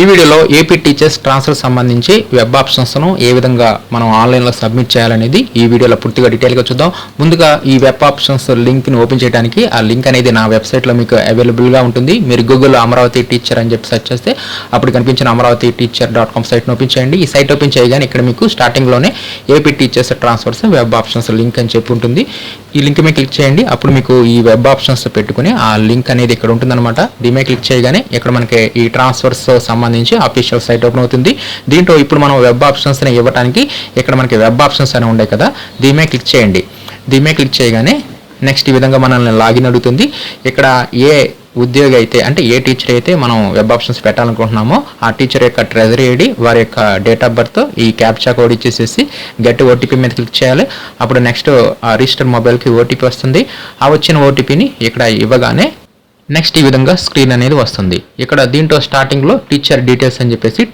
ఈ వీడియోలో AP teachers transfer సంబంధించి వెబ్ ఆప్షన్స్ను ఏ విధంగా మనం ఆన్లైన్లో సబ్మిట్ చేయాలనేది ఈ వీడియోలో పూర్తిగా డీటెయిల్గా చూద్దాం. ముందుగా ఈ వెబ్ ఆప్షన్స్ లింక్ని ఓపెన్ చేయడానికి ఆ లింక్ అనేది నా వెబ్సైట్లో మీకు అవైలబుల్గా ఉంటుంది. మీరు గూగుల్లో అమరావతి టీచర్ అని చెప్పి సెర్చ్ చేస్తే అప్పుడు కనిపించిన అమరావతి టీచర్ డాట్ కామ్ సైట్ని ఓపెన్ చేయండి. ఈ సైట్ ఓపెన్ చేయగానే ఇక్కడ మీకు స్టార్టింగ్లోనే AP teachers transfers web options link అని చెప్పి ఉంటుంది. ఈ లింక్ మీద క్లిక్ చేయండి. అప్పుడు మీకు ఈ వెబ్ ఆప్షన్స్ పెట్టుకుని ఆ లింక్ అనేది ఇక్కడ ఉంటుందన్నమాట. దీని మీద క్లిక్ చేయగానే ఇక్కడ మనకి ఈ ట్రాన్స్ఫర్స్ సంబంధించి అఫీషియల్ సైట్ ఓపెన్ అవుతుంది. దీంట్లో ఇప్పుడు మనం వెబ్ ఆప్షన్స్ని ఇవ్వడానికి ఇక్కడ మనకి వెబ్ ఆప్షన్స్ అని ఉండే కదా దీమే క్లిక్ చేయండి. దీమే క్లిక్ చేయగానే నెక్స్ట్ ఈ విధంగా మనల్ని లాగిన్ అడుగుతుంది. ఇక్కడ ఏ ఉద్యోగి అయితే అంటే ఏ టీచర్ అయితే మనం వెబ్ ఆప్షన్స్ పెట్టాలనుకుంటున్నామో ఆ టీచర్ యొక్క ట్రెజరీ ఐడి వారి యొక్క డేట్ ఆఫ్ బర్త్ ఈ క్యాప్చా కోడ్ ఇచ్చేసేసి గెట్ ఓటీపీ మీద క్లిక్ చేయాలి. అప్పుడు నెక్స్ట్ ఆ రిజిస్టర్ మొబైల్కి ఓటీపీ వస్తుంది. ఆ వచ్చిన ఓటీపీని ఇక్కడ ఇవ్వగానే నెక్స్ట్ ఈ విధంగా స్క్రీన్ అనేది వస్తుంది. ఇక్కడ దీంట్లో స్టార్టింగ్లో టీచర్ డీటెయిల్స్ అని చెప్పేసి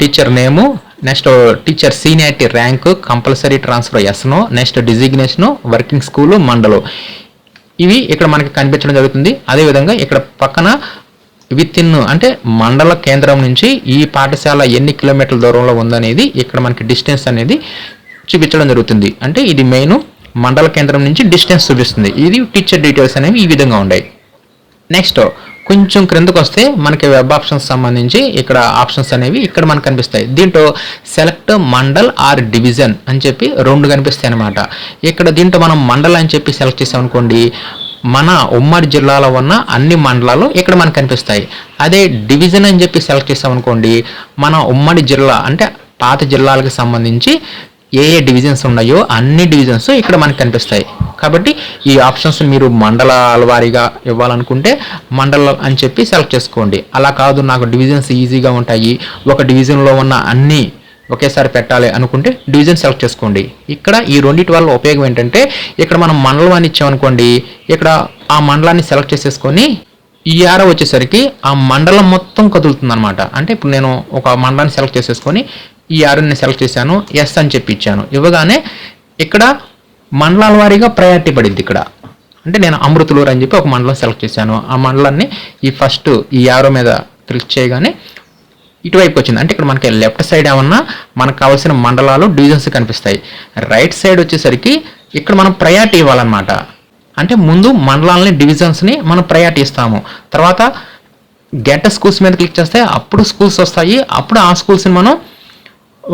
teacher name next teacher seniority rank compulsory transfer S no next designation working school మండలం ఇవి ఇక్కడ మనకి కనిపించడం జరుగుతుంది. అదేవిధంగా ఇక్కడ పక్కన విత్ ఇన్ అంటే మండల కేంద్రం నుంచి ఈ పాఠశాల ఎన్ని కిలోమీటర్ల దూరంలో ఉందనేది ఇక్కడ మనకి డిస్టెన్స్ అనేది చూపించడం జరుగుతుంది. అంటే ఇది మెయిన్ మండల కేంద్రం నుంచి డిస్టెన్స్ చూపిస్తుంది. ఇది టీచర్ డీటెయిల్స్ అనేవి ఈ విధంగా ఉన్నాయి నెక్స్ట్ కొంచెం క్రిందకు వస్తే మనకి వెబ్ ఆప్షన్స్ సంబంధించి ఇక్కడ ఆప్షన్స్ అనేవి ఇక్కడ మనకు కనిపిస్తాయి. దీంట్లో సెలెక్ట్ మండల్ ఆర్ డివిజన్ అని చెప్పి రెండు కనిపిస్తాయి అనమాట ఇక్కడ దీంట్లో మనం మండల్ అని చెప్పి సెలెక్ట్ చేసామనుకోండి మన ఉమ్మడి జిల్లాలో ఉన్న అన్ని మండలాలు ఇక్కడ మనకు కనిపిస్తాయి. అదే డివిజన్ అని చెప్పి సెలెక్ట్ చేసామనుకోండి మన ఉమ్మడి జిల్లా అంటే పాత జిల్లాలకు సంబంధించి ఏ ఏ డివిజన్స్ ఉన్నాయో అన్ని డివిజన్స్ ఇక్కడ మనకు కనిపిస్తాయి. కాబట్టి ఈ ఆప్షన్స్ మీరు మండలాల వారీగా ఇవ్వాలనుకుంటే మండలం అని చెప్పి సెలెక్ట్ చేసుకోండి. అలా కాదు నాకు డివిజన్స్ ఈజీగా ఉంటాయి. ఒక డివిజన్లో ఉన్న అన్ని ఒకేసారి పెట్టాలి అనుకుంటే డివిజన్ సెలెక్ట్ చేసుకోండి. ఇక్కడ ఈ రెండింటి వల్ల ఉపయోగం ఏంటంటే ఇక్కడ మనం మండలం అని ఇచ్చామనుకోండి ఇక్కడ ఆ మండలాన్ని సెలెక్ట్ చేసేసుకొని ఈ ఆరో వచ్చేసరికి ఆ మండలం మొత్తం కదులుతుంది అనమాట అంటే ఇప్పుడు నేను ఒక మండలాన్ని సెలెక్ట్ చేసేసుకొని ఈ ఆరుని సెలెక్ట్ చేశాను ఎస్ అని చెప్పి ఇచ్చాను. ఇవ్వగానే ఇక్కడ మండలాల వారీగా ప్రయారిటీ పడింది ఇక్కడ. అంటే నేను అమృతులూరు అని చెప్పి ఒక మండలం సెలెక్ట్ చేశాను. ఆ మండలాన్ని ఈ ఫస్ట్ ఈ ఆరో మీద క్లిక్ చేయగానే ఇటువైపు వచ్చింది. అంటే ఇక్కడ మనకి లెఫ్ట్ సైడ్ ఏమన్నా మనకు కావాల్సిన మండలాలు డివిజన్స్ కనిపిస్తాయి. రైట్ సైడ్ వచ్చేసరికి ఇక్కడ మనం ప్రయారిటీ ఇవ్వాలన్నమాట. అంటే ముందు మండలాలని డివిజన్స్ని మనం ప్రయారిటీ ఇస్తాము. తర్వాత గెట్ స్కూల్స్ మీద క్లిక్ చేస్తే అప్పుడు స్కూల్స్ వస్తాయి. అప్పుడు ఆ స్కూల్స్ని మనం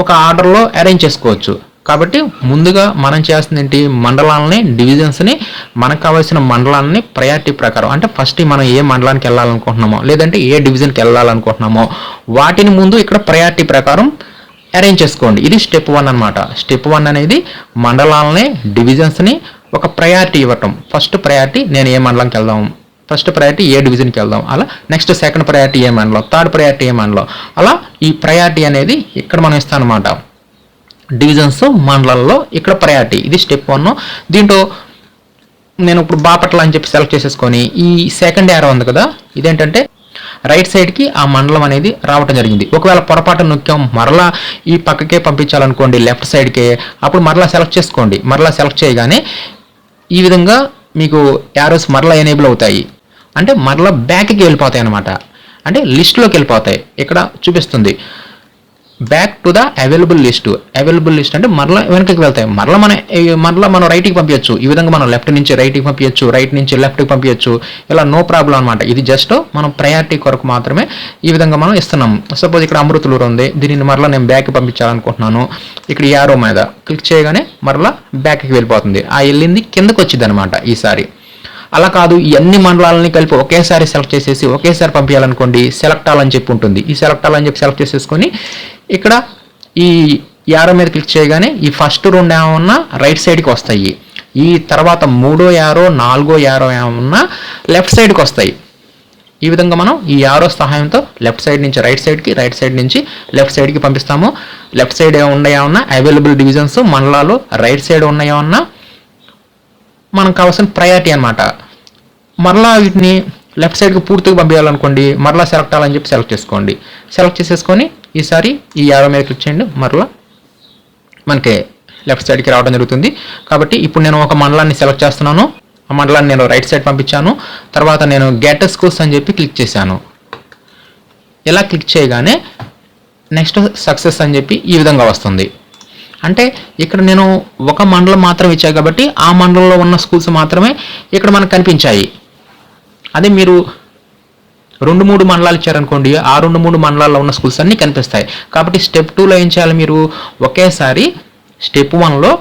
ఒక ఆర్డర్లో అరేంజ్ చేసుకోవచ్చు. కాబట్టి ముందుగా మనం చేస్తుంది ఏంటి? మండలాలని డివిజన్స్ని మనకు కావాల్సిన మండలాన్ని ప్రయారిటీ ప్రకారం. అంటే ఫస్ట్ మనం ఏ మండలానికి వెళ్ళాలనుకుంటున్నామో లేదంటే ఏ డివిజన్కి వెళ్ళాలనుకుంటున్నామో వాటిని ముందు ఇక్కడ ప్రయారిటీ ప్రకారం అరేంజ్ చేసుకోండి. ఇది స్టెప్ వన్ అనమాట స్టెప్ వన్ అనేది మండలాలని డివిజన్స్ని ఒక ప్రయారిటీ ఇవ్వటం. ఫస్ట్ ప్రయారిటీ నేను ఏ మండలంకి వెళ్దాం? ఫస్ట్ ప్రయారిటీ ఏ డివిజన్కి వెళ్దాం. అలా నెక్స్ట్ సెకండ్ ప్రయారిటీ ఏ మండలం థర్డ్ ప్రయారిటీ ఏ మండలం అలా ఈ ప్రయారిటీ అనేది ఇక్కడ మనం ఇస్తాం అనమాట డివిజన్స్ మండలాల్లో ఇక్కడ ప్రయారిటీ ఇది స్టెప్ వన్ దీంట్లో నేను ఇప్పుడు బాపట్ల అని చెప్పి సెలెక్ట్ చేసేసుకొని ఈ సెకండ్ ఏరో ఉంది కదా ఇదేంటంటే రైట్ సైడ్కి ఆ మండలం అనేది రావటం జరిగింది. ఒకవేళ పొరపాటు నొక్కాం మరలా ఈ పక్కకే పంపించాలనుకోండి లెఫ్ట్ సైడ్కే అప్పుడు మరలా సెలెక్ట్ చేసుకోండి. మరలా సెలెక్ట్ చేయగానే ఈ విధంగా మీకు యారోస్ మరలా ఎనేబుల్ అవుతాయి. అంటే మరలా బ్యాక్కి వెళ్ళిపోతాయి అనమాట అంటే లిస్ట్లోకి వెళ్ళిపోతాయి. ఇక్కడ చూపిస్తుంది. Back to the available list available list అంటే మరలా వెనకకి వెళ్తాయి. మరలా మన మరలా మనం రైట్కి పంపించచ్చు. ఈ విధంగా మనం లెఫ్ట్ నుంచి రైట్కి పంపించచ్చు. రైట్ నుంచి లెఫ్ట్కి పంపించచ్చు. ఇలా నో ప్రాబ్లం అనమాట ఇది జస్ట్ మనం ప్రయారిటీ కొరకు మాత్రమే ఈ విధంగా మనం ఇస్తున్నాం. సపోజ్ ఇక్కడ అమృతులూరు ఉంది. దీనిని మరలా నేను బ్యాక్కి పంపించాలనుకుంటున్నాను. ఇక్కడ యారో మీద క్లిక్ చేయగానే మరలా బ్యాక్కి వెళ్ళిపోతుంది. ఆ వెళ్ళింది కిందకు వచ్చింది అనమాట ఈసారి. అలా కాదు ఈ అన్ని మండలాలని కలిపి ఒకేసారి సెలెక్ట్ చేసేసి ఒకేసారి పంపించాలనుకోండి సెలెక్ట్ ఆల్ అని చెప్పి ఉంటుంది. ఈ సెలెక్ట్ ఆల్ అని చెప్పి సెలెక్ట్ చేసేసుకొని ఇక్కడ ఈ యారో మీద క్లిక్ చేయగానే ఈ ఫస్ట్ రెండు ఏమన్నా రైట్ సైడ్కి వస్తాయి. ఈ తర్వాత మూడో యారో నాలుగో యారో ఏమన్నా లెఫ్ట్ సైడ్కి వస్తాయి. ఈ విధంగా మనం ఈ యారో సహాయంతో లెఫ్ట్ సైడ్ నుంచి రైట్ సైడ్కి రైట్ సైడ్ నుంచి లెఫ్ట్ సైడ్కి పంపిస్తాము. లెఫ్ట్ సైడ్ ఉన్నాయేమన్నా అవైలబుల్ డివిజన్స్ మండలాలు రైట్ సైడ్ ఉన్నాయా ఉన్నా మనకు కావాల్సిన ప్రయారిటీ అనమాట మరలా వీటిని లెఫ్ట్ సైడ్కి పూర్తిగా పంపించాలనుకోండి మరలా సెలెక్ట్ అవ్వాలని చెప్పి సెలెక్ట్ చేసుకోండి. సెలెక్ట్ చేసేసుకొని ఈసారి ఈ యారో మీద క్లిక్ చేయండి మరలా మనకి లెఫ్ట్ సైడ్కి రావడం జరుగుతుంది. కాబట్టి ఇప్పుడు నేను ఒక మండలాన్ని సెలెక్ట్ చేస్తున్నాను. ఆ మండలాన్ని నేను రైట్ సైడ్ పంపించాను. తర్వాత నేను గెట్ కోర్స్ అని చెప్పి క్లిక్ చేశాను. ఇలా క్లిక్ చేయగానే నెక్స్ట్ సక్సెస్ అని చెప్పి ఈ విధంగా వస్తుంది. అంటే ఇక్కడ నేను ఒక మండలం మాత్రం ఇచ్చాను కాబట్టి ఆ మండలంలో ఉన్న స్కూల్స్ మాత్రమే ఇక్కడ మనకు కనిపించాయి. అదే మీరు రెండు మూడు మండలాలు ఇచ్చారనుకోండి ఆ రెండు మూడు మండలాల్లో ఉన్న స్కూల్స్ అన్నీ కనిపిస్తాయి. కాబట్టి స్టెప్ టూలో ఏం చేయాలి మీరు? ఒకేసారి స్టెప్ వన్లో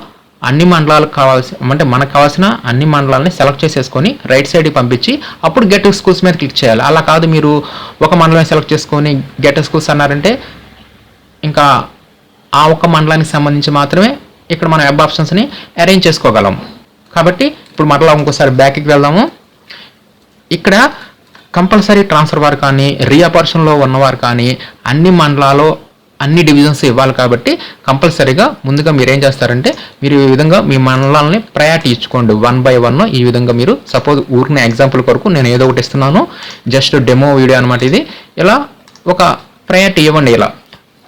అన్ని మండలాలకు కావాల్సి అంటే మనకు కావాల్సిన అన్ని మండలాలని సెలెక్ట్ చేసేసుకొని రైట్ సైడ్కి పంపించి అప్పుడు గెట్ స్కూల్స్ మీద క్లిక్ చేయాలి. అలా కాదు మీరు ఒక మండలం సెలెక్ట్ చేసుకొని గెట్ స్కూల్స్ అన్నారంటే ఇంకా ఆ ఒక్క మండలానికి సంబంధించి మాత్రమే ఇక్కడ మనం వెబ్ ఆప్షన్స్ని అరేంజ్ చేసుకోగలం. కాబట్టి ఇప్పుడు మరలా ఇంకోసారి బ్యాక్కి వెళ్దాము. ఇక్కడ కంపల్సరీ ట్రాన్స్ఫర్ వారు కానీ రీఅపర్షన్లో ఉన్నవారు కానీ అన్ని మండలాలు అన్ని డివిజన్స్ ఇవ్వాలి కాబట్టి కంపల్సరీగా ముందుగా మీరు ఏం చేస్తారంటే మీరు ఈ విధంగా మీ మండలాలని ప్రయారిటీ ఇచ్చుకోండి. వన్ బై వన్ ఈ విధంగా మీరు సపోజ్ ఊరిని ఎగ్జాంపుల్ కొరకు నేను ఏదో ఒకటి ఇస్తున్నాను. జస్ట్ డెమో వీడియో అనమాట ఇది. ఇలా ఒక ప్రయారిటీ ఇవ్వండి ఇలా.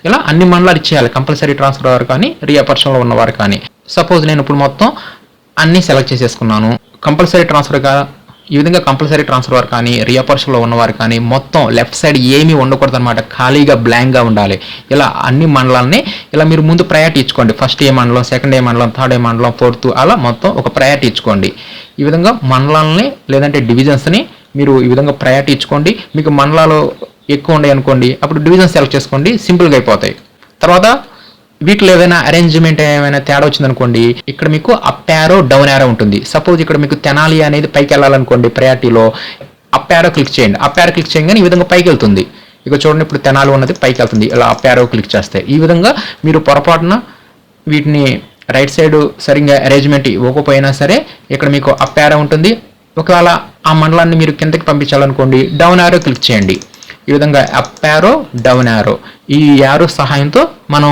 ఇలా అన్ని మండలాలు ఇచ్చేయాలి. కంపల్సరీ ట్రాన్స్ఫర్ వారు కానీ రీఅపర్షన్లో ఉన్నవారు కానీ. సపోజ్ నేను ఇప్పుడు మొత్తం అన్నీ సెలెక్ట్ చేసేసుకున్నాను. కంపల్సరీ ట్రాన్స్ఫర్గా ఈ విధంగా కంపల్సరీ ట్రాన్స్ఫర్ వారు కానీ రీఅపర్షన్లో ఉన్నవారు కానీ మొత్తం లెఫ్ట్ సైడ్ ఏమీ ఉండకూడదు అనమాట ఖాళీగా బ్లాంక్గా ఉండాలి. ఇలా అన్ని మండలాలని ఇలా మీరు ముందు ప్రయారిటీ ఇచ్చుకోండి. ఫస్ట్ ఏ మండలం సెకండ్ ఏ మండలం థర్డ్ ఏ మండలం ఫోర్త్ అలా మొత్తం ఒక ప్రయారిటీ ఇచ్చుకోండి. ఈ విధంగా మండలాలని లేదంటే డివిజన్స్ని మీరు ఈ విధంగా ప్రయారిటీ ఇచ్చుకోండి. మీకు మండలాలు ఎక్కువ ఉన్నాయి అనుకోండి అప్పుడు డివిజన్ సెలెక్ట్ చేసుకోండి సింపుల్గా అయిపోతాయి. తర్వాత వీటిలో ఏదైనా అరేంజ్మెంట్ ఏమైనా తేడా వచ్చిందనుకోండి ఇక్కడ మీకు అప్ యారో డౌన్ యారో ఉంటుంది. సపోజ్ ఇక్కడ మీకు తెనాలి అనేది పైకి వెళ్ళాలనుకోండి ప్రయారిటీలో అప్ యారో క్లిక్ చేయండి. అప్ యారో క్లిక్ చేయగానే ఈ విధంగా పైకి వెళ్తుంది. ఇక చూడండి ఇప్పుడు తెనాలి ఉన్నది పైకి వెళ్తుంది. ఇలా అప్ యారో క్లిక్ చేస్తే ఈ విధంగా మీరు పొరపాటున వీటిని రైట్ సైడ్ సరిగ్గా అరేంజ్మెంట్ ఇవ్వకపోయినా సరే ఇక్కడ మీకు అప్ యారో ఉంటుంది. ఒకవేళ ఆ మండలాన్ని మీరు కిందకి పంపించాలనుకోండి డౌన్ యారో క్లిక్ చేయండి. ఈ విధంగా అప్ యారో డౌన్ యారో ఈ యారో సహాయంతో మనం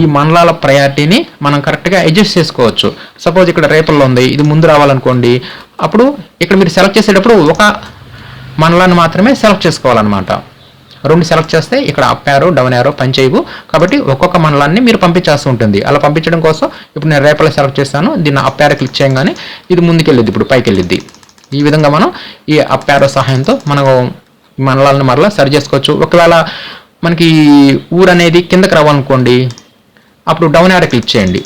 ఈ మండలాల ప్రయారిటీని మనం కరెక్ట్గా అడ్జస్ట్ చేసుకోవచ్చు. సపోజ్ ఇక్కడ రేపల్లో ఉంది ఇది ముందు రావాలనుకోండి అప్పుడు ఇక్కడ మీరు సెలెక్ట్ చేసేటప్పుడు ఒక మండలాన్ని మాత్రమే సెలెక్ట్ చేసుకోవాలన్నమాట. రెండు సెలెక్ట్ చేస్తే ఇక్కడ అప్ యారో డౌన్ యారో పనిచేయవు. కాబట్టి ఒక్కొక్క మండలాన్ని మీరు పంపించాల్సి ఉంటుంది. అలా పంపించడం కోసం ఇప్పుడు నేను రేపల్లో సెలెక్ట్ చేస్తాను దీన్ని అప్ యారో క్లిక్ చేయగానే ఇది ముందుకెళ్ళిద్ది ఇప్పుడు పైకి వెళ్ళిద్ది ఈ విధంగా మనం ఈ అప్ యారో సహాయంతో మనం మండలాలను మరలా సరి చేసుకోవచ్చు. ఒకవేళ మనకి ఊరు అనేది కిందకి రావాలనుకోండి అప్పుడు డౌన్ యారో క్లిక్ చేయండి.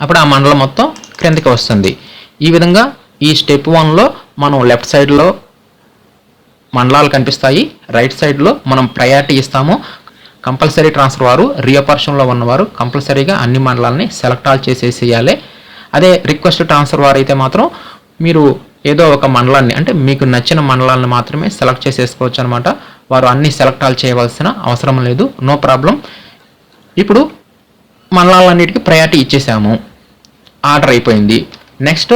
అప్పుడు ఆ మండలం మొత్తం క్రిందకి వస్తుంది. ఈ విధంగా ఈ స్టెప్ వన్లో మనం లెఫ్ట్ సైడ్లో మండలాలు కనిపిస్తాయి. రైట్ సైడ్లో మనం ప్రయారిటీ ఇస్తాము. కంపల్సరీ ట్రాన్స్ఫర్ వారు రియపర్షన్లో ఉన్నవారు కంపల్సరీగా అన్ని మండలాలని సెలెక్ట్ ఆల్ చేసేసేయాలి. అదే రిక్వెస్ట్ ట్రాన్స్ఫర్ వారు అయితే మాత్రం మీరు ఏదో ఒక మండలాన్ని అంటే మీకు నచ్చిన మండలాన్ని మాత్రమే సెలెక్ట్ చేసేసుకోవచ్చు అనమాట వారు అన్ని సెలెక్ట్ ఆల్ చేయవలసిన అవసరం లేదు. నో ప్రాబ్లం ఇప్పుడు మండలాలన్నిటికీ ప్రయారిటీ ఇచ్చేసాము. ఆర్డర్ అయిపోయింది. నెక్స్ట్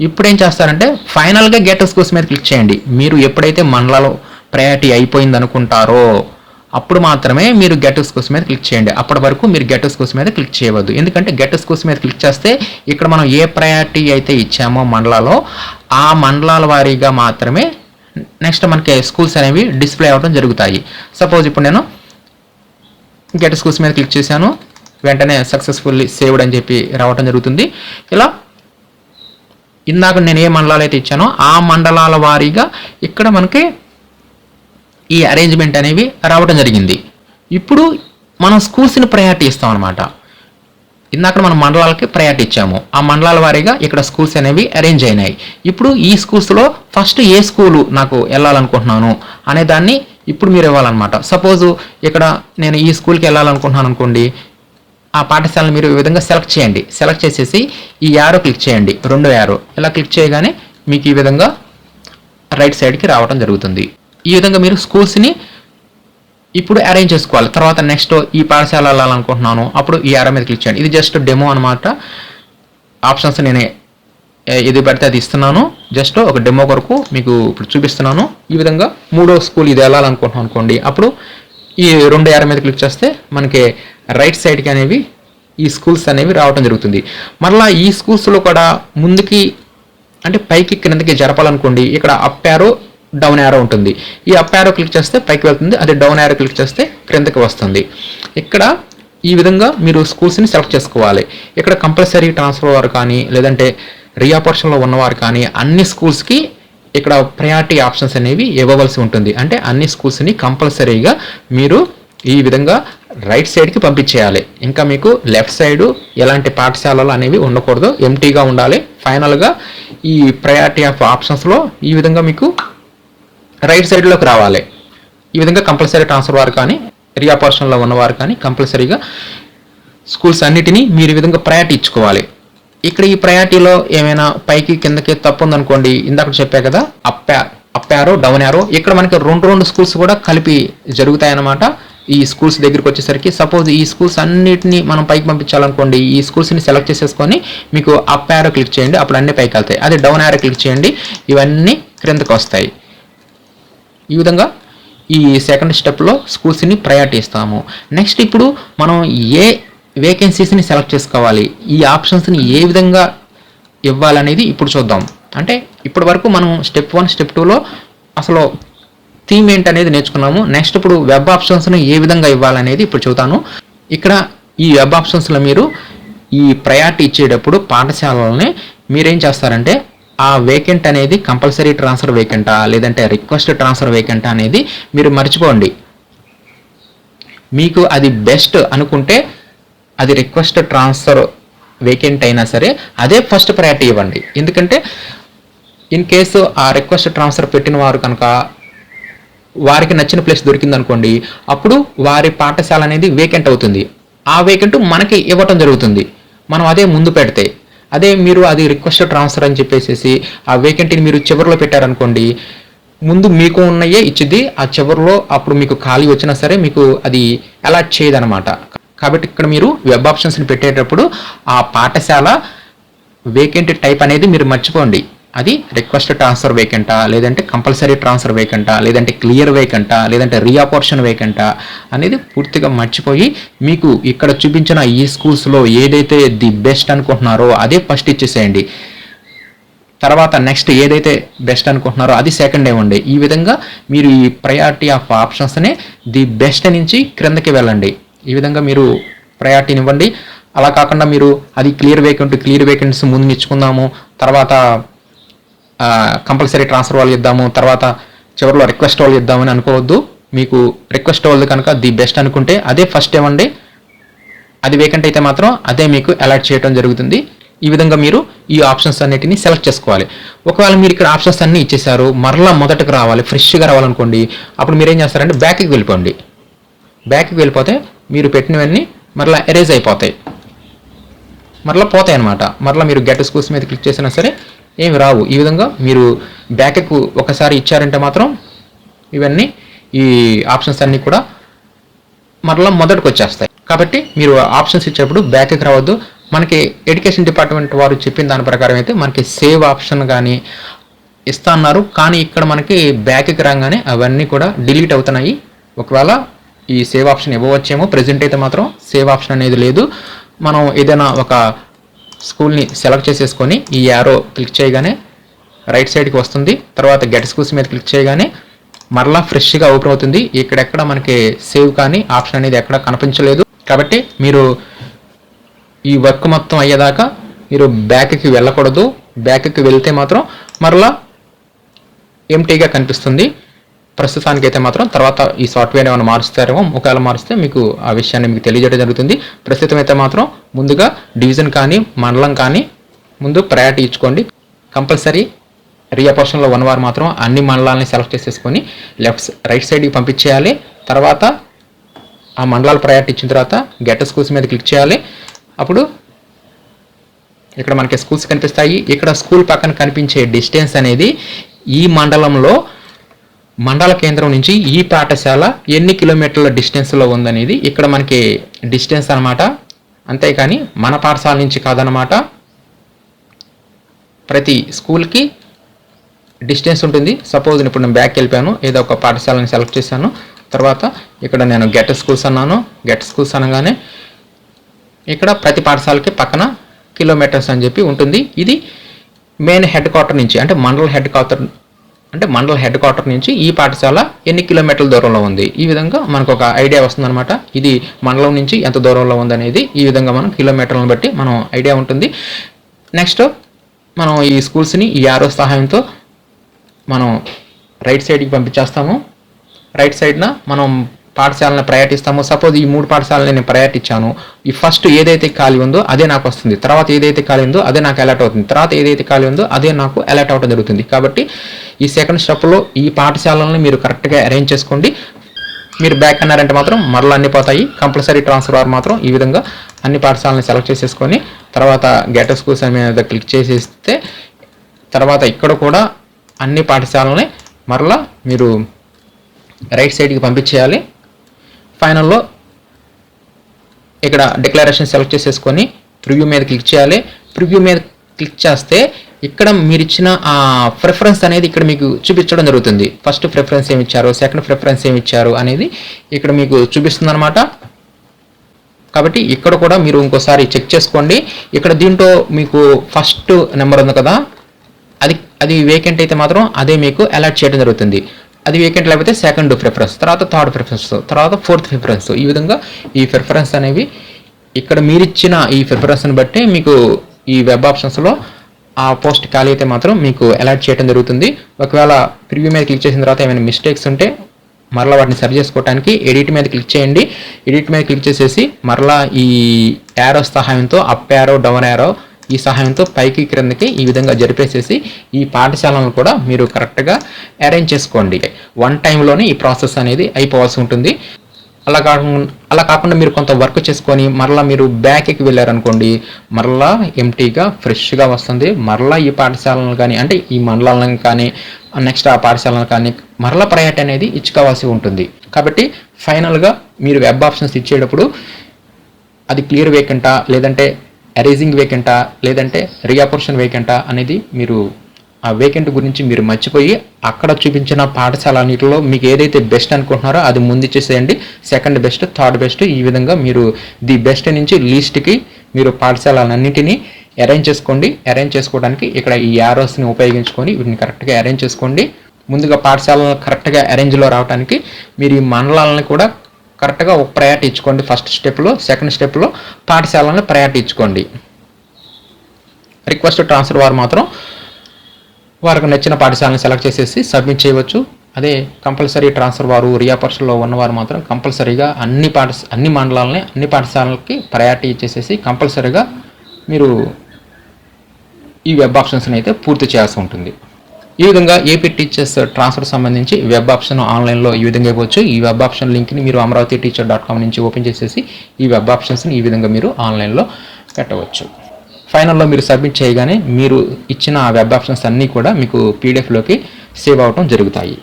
ఇప్పుడు ఏం చేస్తారంటే ఫైనల్గా గెట్ స్కూల్స్ మీద క్లిక్ చేయండి. మీరు ఎప్పుడైతే మండలాలు ప్రయారిటీ అయిపోయింది అనుకుంటారో అప్పుడు మాత్రమే మీరు గెట్ స్కూల్స్ మీద క్లిక్ చేయండి. అప్పటి వరకు మీరు గెట్ స్కూల్స్ మీద క్లిక్ చేయవద్దు. ఎందుకంటే గెట్ స్కూల్స్ మీద క్లిక్ చేస్తే ఇక్కడ మనం ఏ ప్రయారిటీ అయితే ఇచ్చామో మండలాలో ఆ మండలాల వారీగా మాత్రమే నెక్స్ట్ మనకి స్కూల్స్ అనేవి డిస్ప్లే అవ్వడం జరుగుతాయి. సపోజ్ ఇప్పుడు నేను గెట్ స్కూల్స్ మీద క్లిక్ చేశాను. వెంటనే సక్సెస్ఫుల్లీ సేవ్డ్ అని చెప్పి రావడం జరుగుతుంది. ఇలా ఇందాక నేను ఏ మండలాలు అయితే ఇచ్చానో ఆ మండలాల వారీగా ఇక్కడ మనకి ఈ అరేంజ్మెంట్ అనేవి రావడం జరిగింది. ఇప్పుడు మనం స్కూల్స్ని ప్రయారిటీ ఇస్తాం అనమాట ఇందాక మనం మండలాలకి ప్రయారిటీ ఇచ్చాము. ఆ మండలాల వారీగా ఇక్కడ స్కూల్స్ అనేవి అరేంజ్ అయినాయి. ఇప్పుడు ఈ స్కూల్స్లో ఫస్ట్ ఏ స్కూలు నాకు వెళ్ళాలనుకుంటున్నాను అనే దాన్ని ఇప్పుడు మీరు ఇవ్వాలన్నమాట. సపోజు ఇక్కడ నేను ఈ స్కూల్కి వెళ్ళాలనుకుంటున్నాను అనుకోండి. ఆ పాఠశాలను మీరు ఈ విధంగా సెలెక్ట్ చేయండి. సెలెక్ట్ చేసేసి ఈ యారో క్లిక్ చేయండి. రెండో యారో ఇలా క్లిక్ చేయగానే మీకు ఈ విధంగా రైట్ సైడ్కి రావడం జరుగుతుంది. ఈ విధంగా మీరు స్కూల్స్ని ఇప్పుడు అరేంజ్ చేసుకోవాలి. తర్వాత నెక్స్ట్ ఈ పాఠశాల వెళ్ళాలనుకుంటున్నాను. అప్పుడు ఈ యారో మీద క్లిక్ చేయండి. ఇది జస్ట్ డెమో అనమాట ఆప్షన్స్ నేను ఇది పెడితే పడితే అది ఇస్తున్నాను. జస్ట్ ఒక డెమో కొరకు మీకు ఇప్పుడు చూపిస్తున్నాను. ఈ విధంగా మూడో స్కూల్ ఇది వెళ్ళాలనుకుంటున్నాను అనుకోండి. అప్పుడు ఈ రెండు యార మీద క్లిక్ చేస్తే మనకి రైట్ సైడ్కి అనేవి ఈ స్కూల్స్ అనేవి రావడం జరుగుతుంది. మరలా ఈ స్కూల్స్లో కూడా ముందుకి అంటే పైకి క్రిందకి జరపాలనుకోండి. ఇక్కడ అప్ యారో డౌన్ యారో ఉంటుంది. ఈ అప్ యారో క్లిక్ చేస్తే పైకి వెళ్తుంది. అదే డౌన్ యారో క్లిక్ చేస్తే క్రిందకి వస్తుంది. ఇక్కడ ఈ విధంగా మీరు స్కూల్స్ని సెలెక్ట్ చేసుకోవాలి. ఇక్కడ కంపల్సరీ ట్రాన్స్ఫర్ వారు కానీ లేదంటే రీఆపర్షన్లో ఉన్నవారు కానీ అన్ని స్కూల్స్కి ఇక్కడ ప్రయారిటీ ఆప్షన్స్ అనేవి ఇవ్వవలసి ఉంటుంది. అంటే అన్ని స్కూల్స్ని కంపల్సరీగా మీరు ఈ విధంగా రైట్ సైడ్కి పంపించేయాలి. ఇంకా మీకు లెఫ్ట్ సైడ్ ఎలాంటి పాఠశాలలు అనేవి ఉండకూడదు. ఎంటీగా ఉండాలి. ఫైనల్గా ఈ ప్రయారిటీ ఆఫ్ ఆప్షన్స్లో ఈ విధంగా మీకు రైట్ సైడ్లోకి రావాలి. ఈ విధంగా కంపల్సరీ ట్రాన్స్ఫర్ వారు కానీ రియాపర్షన్లో ఉన్నవారు కానీ కంపల్సరీగా స్కూల్స్ అన్నిటినీ మీరు ఈ విధంగా ప్రయారిటీ ఇచ్చుకోవాలి. ఇక్కడ ఈ ప్రయారిటీలో ఏమైనా పైకి కిందకి తప్పు ఉందనుకోండి ఇందాక చెప్పా కదా up up arrow down arrow ఇక్కడ మనకి రెండు రెండు స్కూల్స్ కూడా కలిపి జరుగుతాయన్నమాట. ఈ స్కూల్స్ దగ్గరికి వచ్చేసరికి సపోజ్ ఈ స్కూల్స్ అన్నిటిని మనం పైకి పంపించాలనుకోండి ఈ స్కూల్స్ని సెలెక్ట్ చేసేసుకొని మీకు అప్ యారో క్లిక్ చేయండి అప్పుడు అన్ని పైకి వెళ్తాయి. అదే డౌన్ యారో క్లిక్ చేయండి ఇవన్నీ క్రిందకు వస్తాయి. ఈ విధంగా ఈ సెకండ్ స్టెప్లో స్కూల్స్ని ప్రయారిటీ ఇస్తాము. నెక్స్ట్ ఇప్పుడు మనం ఏ వేకెన్సీస్ని సెలెక్ట్ చేసుకోవాలి? ఈ ఆప్షన్స్ని ఏ విధంగా ఇవ్వాలనేది ఇప్పుడు చూద్దాం. అంటే ఇప్పటి వరకు మనం స్టెప్ వన్ స్టెప్ టూలో అసలు థీమ్ ఏంటనేది నేర్చుకున్నాము. నెక్స్ట్ ఇప్పుడు వెబ్ ఆప్షన్స్ని ఏ విధంగా ఇవ్వాలనేది ఇప్పుడు చూద్దాను ఇక్కడ ఈ వెబ్ ఆప్షన్స్లో మీరు ఈ ప్రయారిటీ ఇచ్చేటప్పుడు పాఠశాలలని మీరేం చేస్తారంటే ఆ వేకెంట్ అనేది కంపల్సరీ ట్రాన్స్ఫర్ వేకెంటా లేదంటే రిక్వెస్ట్ ట్రాన్స్ఫర్ వేకెంటా అనేది మీరు మర్చిపోండి. మీకు అది బెస్ట్ అనుకుంటే అది రిక్వెస్ట్ ట్రాన్స్ఫర్ వేకెంట్ అయినా సరే అదే ఫస్ట్ ప్రయారిటీ ఇవ్వండి. ఎందుకంటే ఇన్ కేసు ఆ రిక్వెస్ట్ ట్రాన్స్ఫర్ పెట్టిన వారు కనుక వారికి నచ్చిన ప్లేస్ దొరికింది అనుకోండి అప్పుడు వారి పాఠశాల అనేది వేకెంట్ అవుతుంది. ఆ వేకెంట్ మనకి ఇవ్వటం జరుగుతుంది. మనం అదే ముందు పెడితే అదే మీరు అది రిక్వెస్ట్ ట్రాన్స్ఫర్ అని చెప్పేసి ఆ వేకెంటీని మీరు చివరిలో పెట్టారనుకోండి ముందు మీకు ఉన్నయే ఇచ్చిద్ది ఆ చివరిలో అప్పుడు మీకు ఖాళీ వచ్చినా సరే మీకు అది అలాట్ చేయదనమాట కాబట్టి ఇక్కడ మీరు వెబ్ ఆప్షన్స్ని పెట్టేటప్పుడు ఆ పాఠశాల వేకెంట్ టైప్ అనేది మీరు మర్చిపోండి. అది రిక్వెస్ట్ ట్రాన్స్ఫర్ వేకెంటా లేదంటే కంపల్సరీ ట్రాన్స్ఫర్ వేకెంటా లేదంటే క్లియర్ వేకెంటా లేదంటే రీఆపర్షన్ వేకెంటా అనేది పూర్తిగా మర్చిపోయి మీకు ఇక్కడ చూపించిన ఈ స్కూల్స్లో ఏదైతే ది బెస్ట్ అనుకుంటున్నారో అదే ఫస్ట్ ఇచ్చేసేయండి. తర్వాత నెక్స్ట్ ఏదైతే బెస్ట్ అనుకుంటున్నారో అది సెకండ్ ఇవ్వండి ఈ విధంగా మీరు ఈ ప్రయారిటీ ఆఫ్ ఆప్షన్స్ని ది బెస్ట్ నుంచి క్రిందకి వెళ్ళండి. ఈ విధంగా మీరు ప్రయారిటీని ఇవ్వండి. అలా కాకుండా మీరు అది క్లియర్ వేకెంట్ క్లియర్ వేకెంట్స్ ముందు ఇచ్చుకుందాము తర్వాత కంపల్సరీ ట్రాన్స్ఫర్ వాళ్ళు ఇద్దాము. తర్వాత చివరిలో రిక్వెస్ట్ వాళ్ళు ఇద్దామని అనుకోవద్దు. మీకు రిక్వెస్ట్ వాళ్ళు కనుక ది బెస్ట్ అనుకుంటే అదే ఫస్ట్ ఇవ్వండి అది వేకెంట్ అయితే మాత్రం అదే మీకు అలర్ట్ చేయడం జరుగుతుంది. ఈ విధంగా మీరు ఈ ఆప్షన్స్ అన్నిటిని సెలెక్ట్ చేసుకోవాలి. ఒకవేళ మీరు ఇక్కడ ఆప్షన్స్ అన్ని ఇచ్చేసారు మరలా మొదటకు రావాలి ఫ్రెష్గా రావాలనుకోండి అప్పుడు మీరు ఏం చేస్తారంటే బ్యాక్కి వెళ్ళిపోండి. బ్యాక్కి వెళ్ళిపోతే మీరు పెట్టినవన్నీ మరలా ఎరేజ్ అయిపోతాయి. మరలా పోతాయి అనమాట మరలా మీరు గెట్ స్కూల్స్ మీద క్లిక్ చేసినా సరే ఏమి రావు. ఈ విధంగా మీరు బ్యాక్కు ఒకసారి ఇచ్చారంటే మాత్రం ఇవన్నీ ఈ ఆప్షన్స్ అన్నీ కూడా మరలా మొదటికి వచ్చేస్తాయి కాబట్టి మీరు ఆప్షన్స్ ఇచ్చేటప్పుడు బ్యాక్కి రావద్దు. మనకి ఎడ్యుకేషన్ డిపార్ట్మెంట్ వారు చెప్పిన దాని ప్రకారం అయితే మనకి సేవ్ ఆప్షన్ కానీ ఇస్తా అన్నారు కానీ ఇక్కడ మనకి బ్యాక్కి రాగానే అవన్నీ కూడా డిలీట్ అవుతున్నాయి. ఒకవేళ ఈ సేవ్ ఆప్షన్ ఇవ్వవచ్చేమో. ప్రజెంట్ అయితే మాత్రం సేవ్ ఆప్షన్ అనేది లేదు. మనం ఏదైనా ఒక స్కూల్ని సెలెక్ట్ చేసేసుకొని ఈ యారో క్లిక్ చేయగానే రైట్ సైడ్కి వస్తుంది. తర్వాత గెట్ స్కూల్స్ మీద క్లిక్ చేయగానే మరలా ఫ్రెష్గా ఓపెన్ అవుతుంది. ఇక్కడెక్కడ మనకి సేవ్ కానీ ఆప్షన్ అనేది ఎక్కడ కనిపించలేదు. కాబట్టి మీరు ఈ వర్క్ మొత్తం అయ్యేదాకా మీరు బ్యాక్కి వెళ్ళకూడదు. బ్యాక్కి వెళ్తే మాత్రం మరలా ఎంటీగా కనిపిస్తుంది. ప్రస్తుతానికి అయితే మాత్రం తర్వాత ఈ సాఫ్ట్వేర్ ఏమైనా మారుస్తారేమో ఒకవేళ మారిస్తే మీకు ఆ విషయాన్ని మీకు తెలియజేయడం జరుగుతుంది. ప్రస్తుతం అయితే మాత్రం ముందుగా డివిజన్ కానీ మండలం కానీ ముందు ప్రయారిటీ ఇచ్చుకోండి. కంపల్సరీ రీఅపోర్షన్లో వన్ వార్ మాత్రం అన్ని మండలాలని సెలెక్ట్ చేసేసుకొని లెఫ్ట్ రైట్ సైడ్కి పంపించేయాలి. తర్వాత ఆ మండలాలు ప్రయారిటీ ఇచ్చిన తర్వాత గెట్ స్కూల్స్ మీద క్లిక్ చేయాలి. అప్పుడు ఇక్కడ మనకి స్కూల్స్ కనిపిస్తాయి. ఇక్కడ స్కూల్ పక్కన కనిపించే డిస్టెన్స్ అనేది ఈ మండలంలో మండల కేంద్రం నుంచి ఈ పాఠశాల ఎన్ని కిలోమీటర్ల డిస్టెన్స్లో ఉందనేది ఇక్కడ మనకి డిస్టెన్స్ అనమాట అంతేకాని మన పాఠశాల నుంచి కాదనమాట ప్రతి స్కూల్కి డిస్టెన్స్ ఉంటుంది. సపోజ్ ఇప్పుడు నేను బ్యాక్ వెళ్ళిపోయాను. ఏదో ఒక పాఠశాలని సెలెక్ట్ చేశాను. తర్వాత ఇక్కడ నేను గెట్ స్కూల్స్ అన్నాను. గెట్ స్కూల్స్ అనగానే ఇక్కడ ప్రతి పాఠశాలకి పక్కన కిలోమీటర్స్ అని చెప్పి ఉంటుంది. ఇది మెయిన్ హెడ్ క్వార్టర్ నుంచి అంటే మండల హెడ్ క్వార్టర్ అంటే మండల హెడ్ క్వార్టర్ నుంచి ఈ పాఠశాల ఎన్ని కిలోమీటర్ల దూరంలో ఉంది? ఈ విధంగా మనకు ఒక ఐడియా వస్తుందన్నమాట. ఇది మండలం నుంచి ఎంత దూరంలో ఉందనేది ఈ విధంగా మనం కిలోమీటర్లను బట్టి మనం ఐడియా ఉంటుంది. నెక్స్ట్ మనం ఈ స్కూల్స్ని ఈ ఆరో సహాయంతో మనం రైట్ సైడ్కి పంపించేస్తాము. రైట్ సైడ్న మనం పాఠశాలను ప్రయాటిస్తాము. సపోజ్ ఈ మూడు పాఠశాలను నేను ప్రయాటించాను. ఈ ఫస్ట్ ఏదైతే ఖాళీ ఉందో అదే నాకు వస్తుంది. తర్వాత ఏదైతే ఖాళీ ఉందో అదే నాకు అలర్ట్ అవుతుంది. తర్వాత ఏదైతే ఖాళీ ఉందో అదే నాకు అలర్ట్ అవడం జరుగుతుంది. కాబట్టి ఈ సెకండ్ స్టెప్లో ఈ పాఠశాలలను మీరు కరెక్ట్గా అరేంజ్ చేసుకోండి. మీరు బ్యాక్ అన్నారంటే మాత్రం మరలా అన్ని పోతాయి. కంపల్సరీ ట్రాన్స్ఫర్ మాత్రం ఈ విధంగా అన్ని పాఠశాలను సెలెక్ట్ చేసేసుకొని తర్వాత గెట్ స్కూల్స్ అనే మీద క్లిక్ చేసేస్తే తర్వాత ఇక్కడ కూడా అన్ని పాఠశాలని మరలా మీరు రైట్ సైడ్కి పంపించేయాలి. ఫైనల్లో ఇక్కడ డిక్లరేషన్ సెలెక్ట్ చేసేసుకొని ప్రివ్యూ మీద క్లిక్ చేయాలి. ప్రివ్యూ మీద క్లిక్ చేస్తే ఇక్కడ మీరు ఇచ్చిన ఆ ప్రిఫరెన్స్ అనేది ఇక్కడ మీకు చూపించడం జరుగుతుంది. ఫస్ట్ ప్రిఫరెన్స్ ఏమి ఇచ్చారు సెకండ్ ప్రిఫరెన్స్ ఏమి ఇచ్చారు అనేది ఇక్కడ మీకు చూపిస్తుంది అనమాట కాబట్టి ఇక్కడ కూడా మీరు ఇంకోసారి చెక్ చేసుకోండి. ఇక్కడ దీంట్లో మీకు ఫస్ట్ నెంబర్ ఉంది కదా. అది అది వేకెంట్ అయితే మాత్రం అదే మీకు అలర్ట్ చేయడం జరుగుతుంది. అది వేకెంట్ లేకపోతే సెకండ్ ప్రిఫరెన్స్ తర్వాత థర్డ్ ప్రిఫరెన్స్ తర్వాత ఫోర్త్ ప్రిఫరెన్స్ ఈ విధంగా ఈ ప్రిఫరెన్స్ అనేవి ఇక్కడ మీరిచ్చిన ఈ ప్రిఫరెన్స్ని బట్టి మీకు ఈ వెబ్ ఆప్షన్స్లో ఆ పోస్ట్ ఖాళీ అయితే మాత్రం మీకు అలర్ట్ చేయడం జరుగుతుంది. ఒకవేళ ప్రివ్యూ మీద క్లిక్ చేసిన తర్వాత ఏమైనా మిస్టేక్స్ ఉంటే మరలా వాటిని సరి చేసుకోవడానికి ఎడిట్ మీద క్లిక్ చేయండి. ఎడిట్ మీద క్లిక్ చేసేసి మరలా ఈ యారో సహాయంతో అప్ యారో డౌన్ యారో ఈ సహాయంతో పైకి క్రిందకి ఈ విధంగా జరిపేసేసి ఈ పాఠశాలను కూడా మీరు కరెక్ట్గా అరేంజ్ చేసుకోండి. వన్ టైంలోనే ఈ ప్రాసెస్ అనేది అయిపోవాల్సి ఉంటుంది. అలా కాకుండా అలా కాకుండా మీరు కొంత వర్క్ చేసుకొని మరలా మీరు బ్యాక్కి వెళ్ళారనుకోండి మరలా ఎంటీగా ఫ్రెష్గా వస్తుంది. మరలా ఈ పాఠశాలను కానీ అంటే ఈ మండలాలను కానీ నెక్స్ట్ ఆ పాఠశాలను కానీ మరలా ప్రయాట అనేది ఇచ్చుకోవాల్సి ఉంటుంది. కాబట్టి ఫైనల్గా మీరు వెబ్ ఆప్షన్స్ ఇచ్చేటప్పుడు అది క్లియర్ వేకెంటా లేదంటే అరేజింగ్ వేకెంటా లేదంటే రియాపోర్షన్ వేకెంటా అనేది మీరు ఆ వేకెంట్ గురించి మీరు మర్చిపోయి అక్కడ చూపించిన పాఠశాల అన్నిటిలో మీకు ఏదైతే బెస్ట్ అనుకుంటున్నారో అది ముందు ఇచ్చేసేయండి సెకండ్ బెస్ట్ థర్డ్ బెస్ట్ ఈ విధంగా మీరు ది బెస్ట్ నుంచి లీస్ట్కి మీరు పాఠశాలన్నింటినీ అరేంజ్ చేసుకోండి. అరేంజ్ చేసుకోవడానికి ఇక్కడ ఈ యారోస్ని ఉపయోగించుకొని వీటిని కరెక్ట్గా అరేంజ్ చేసుకోండి. ముందుగా పాఠశాలను కరెక్ట్గా అరేంజ్లో రావడానికి మీరు ఈ మండలాలను కూడా కరెక్ట్గా ఒక ప్రయారిటీ ఇచ్చుకోండి ఫస్ట్ స్టెప్లో సెకండ్ స్టెప్లో పాఠశాలను ప్రయారిటీ ఇచ్చుకోండి. రిక్వెస్ట్ ట్రాన్స్ఫర్ వారు మాత్రం వారికి నచ్చిన పాఠశాలను సెలెక్ట్ చేసేసి సబ్మిట్ చేయవచ్చు. అదే కంపల్సరీ ట్రాన్స్ఫర్ వారు రియాపర్షన్లో ఉన్నవారు మాత్రం కంపల్సరీగా అన్ని పాఠ అన్ని మండలాలని అన్ని పాఠశాలలకి ప్రయారిటీ ఇచ్చేసేసి కంపల్సరీగా మీరు ఈ వెబ్ ఆప్షన్స్ని అయితే పూర్తి చేయాల్సి ఉంటుంది. ఈ విధంగా ఏపీ టీచర్స్ ట్రాన్స్ఫర్ సంబంధించి వెబ్ ఆప్షన్ ఆన్లైన్లో ఈ విధంగా ఇవ్వచ్చు. ఈ వెబ్ ఆప్షన్ లింక్ని మీరు అమరావతి టీచర్ డాట్ కామ్ నుంచి ఓపెన్ చేసేసి ఈ వెబ్ ఆప్షన్స్ని ఈ విధంగా మీరు ఆన్లైన్లో పెట్టవచ్చు. ఫైనల్లో మీరు సబ్మిట్ చేయగానే మీరు ఇచ్చిన ఆ వెబ్ ఆప్షన్స్ అన్నీ కూడా మీకు పీడిఎఫ్లోకి సేవ్ అవటం జరుగుతాయి.